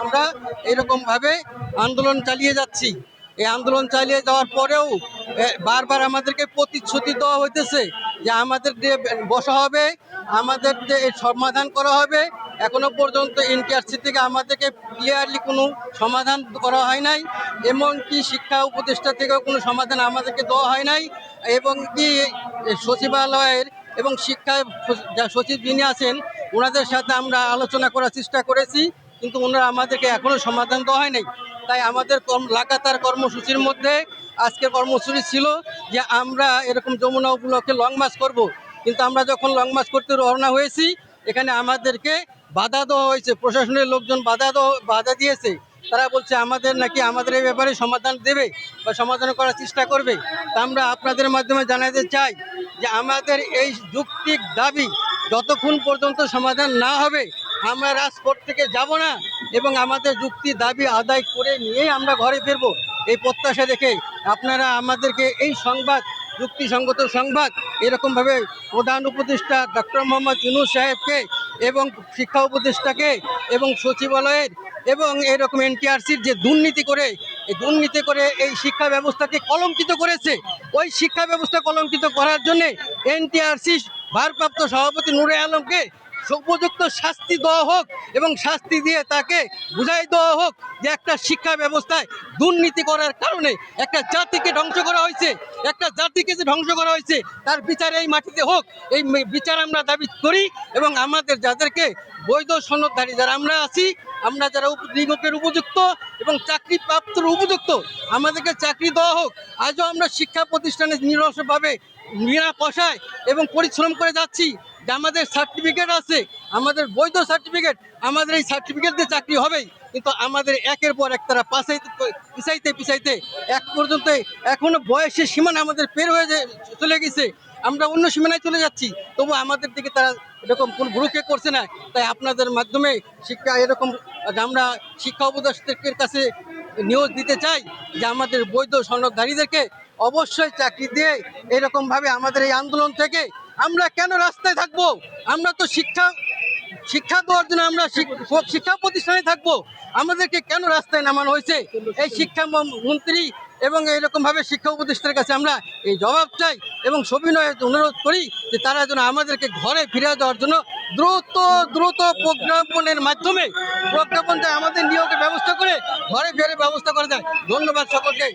আমরা এরকমভাবে আন্দোলন চালিয়ে যাচ্ছি। এই আন্দোলন চালিয়ে যাওয়ার পরেও বারবার আমাদেরকে প্রতিশ্রুতি দেওয়া হইতেছে যে আমাদের বসা হবে, আমাদের যে সমাধান করা হবে। এখনও পর্যন্ত এনটিআরসি থেকে আমাদেরকে ক্লিয়ারলি কোনো সমাধান করা হয় নাই, এমনকি শিক্ষা উপদেষ্টা থেকেও কোনো সমাধান আমাদেরকে দেওয়া হয় নাই, এবং কি সচিবালয়ের এবং শিক্ষা সচিব যিনি আছেন, ওনাদের সাথে আমরা আলোচনা করার চেষ্টা করেছি। কিন্তু ওনারা আমাদেরকে এখনও সমাধান দেওয়া হয় নাই। তাই আমাদের লাগাতার কর্মসূচির মধ্যে আজকের কর্মসূচি ছিল যে আমরা এরকম যমুনা উপলক্ষে লং মার্চ করব। কিন্তু আমরা যখন লং মার্চ করতে রওনা হয়েছি, এখানে আমাদেরকে বাধা দেওয়া হয়েছে। প্রশাসনের লোকজন বাধা বাধা দিয়েছে। তারা বলছে, আমাদের নাকি আমাদের এই ব্যাপারে সমাধান দেবে বা সমাধান করার চেষ্টা করবে। তা আমরা আপনাদের মাধ্যমে জানাতে চাই যে আমাদের এই যুক্তিক দাবি যতক্ষণ পর্যন্ত সমাধান না হবে আমরা রাজপথ থেকে যাব না এবং আমাদের যুক্তি, দাবি, আদায় করে নিয়েই আমরা ঘরে ফিরবো। এই প্রত্যাশা রেখে আপনারা আমাদেরকে এই সংবাদ, যুক্তিসঙ্গত সংবাদ এরকমভাবে প্রধান উপদেষ্টা ডক্টর মোহাম্মদ ইউনুস সাহেবকে এবং শিক্ষা উপদেষ্টাকে এবং সচিবালয়ের এবং এরকম এনটিআরসির যে দুর্নীতি করে, এই দুর্নীতি করে এই শিক্ষা ব্যবস্থাকে কলঙ্কিত করেছে। ওই শিক্ষা ব্যবস্থা কলঙ্কিত করার জন্যে এনটিআরসি ভারপ্রাপ্ত সভাপতি নুরে আলমকে উপযুক্ত শাস্তি দেওয়া হোক এবং শাস্তি দিয়ে তাকে বুঝাই দেওয়া হোক যে একটা শিক্ষা ব্যবস্থায় দুর্নীতি করার কারণে একটা জাতিকে ধ্বংস করা হয়েছে, একটা জাতিকে যে ধ্বংস করা হয়েছে, তার বিচার এই মাটিতে হোক, এই বিচার আমরা দাবি করি এবং আমাদের যাদেরকে বৈধ সনদধারী যারা আমরা আছি, আমরা যারা নিয়োগের উপযুক্ত এবং চাকরি প্রাপ্তর উপযুক্ত, আমাদেরকে চাকরি দেওয়া হোক, আজও আমরা শিক্ষা প্রতিষ্ঠানে নিরসভাবে বিনা পয়সায় এবং পরিশ্রম করে যাচ্ছি। যে আমাদের সার্টিফিকেট আছে, আমাদের বৈধ সার্টিফিকেট আমাদের এই সার্টিফিকেট দিয়ে চাকরি হবেই। কিন্তু আমাদের একের পর এক তারা পাশাইতে, পিছাইতে পিছাইতে এক পর্যন্ত এখনও বয়সের সীমানা আমাদের পের হয়ে চলে গেছে। আমরা অন্য সীমানায় চলে যাচ্ছি, তবু আমাদের দিকে তারা এরকম কোন ভুরুক্ষেপ করছে না। তাই আপনাদের মাধ্যমে শিক্ষা, এরকম আমরা শিক্ষা উপদেষ্টার কাছে নিয়োগ দিতে চাই যে আমাদের বৈধ সনদধারীদেরকে অবশ্যই চাকরি দিয়ে এরকমভাবে আমাদের এই আন্দোলন থেকে আমরা কেন রাস্তায় থাকব? আমরা তো শিক্ষা শিক্ষা দেওয়ার জন্য আমরা শিক্ষা প্রতিষ্ঠানে থাকব। আমাদেরকে কেন রাস্তায় নামানো হয়েছে? এই শিক্ষা মন্ত্রী এবং এরকমভাবে শিক্ষা উপদেষ্টার কাছে আমরা এই জবাব চাই এবং সবিনয়ে অনুরোধ করি যে তারা যেন আমাদেরকে ঘরে ফিরে দেওয়ার জন্য দ্রুত দ্রুত প্রজ্ঞাপনের মাধ্যমে, প্রজ্ঞাপনটা আমাদের নিয়োগের ব্যবস্থা করে ঘরে ফেরে ব্যবস্থা করা যায়। ধন্যবাদ সকলকে।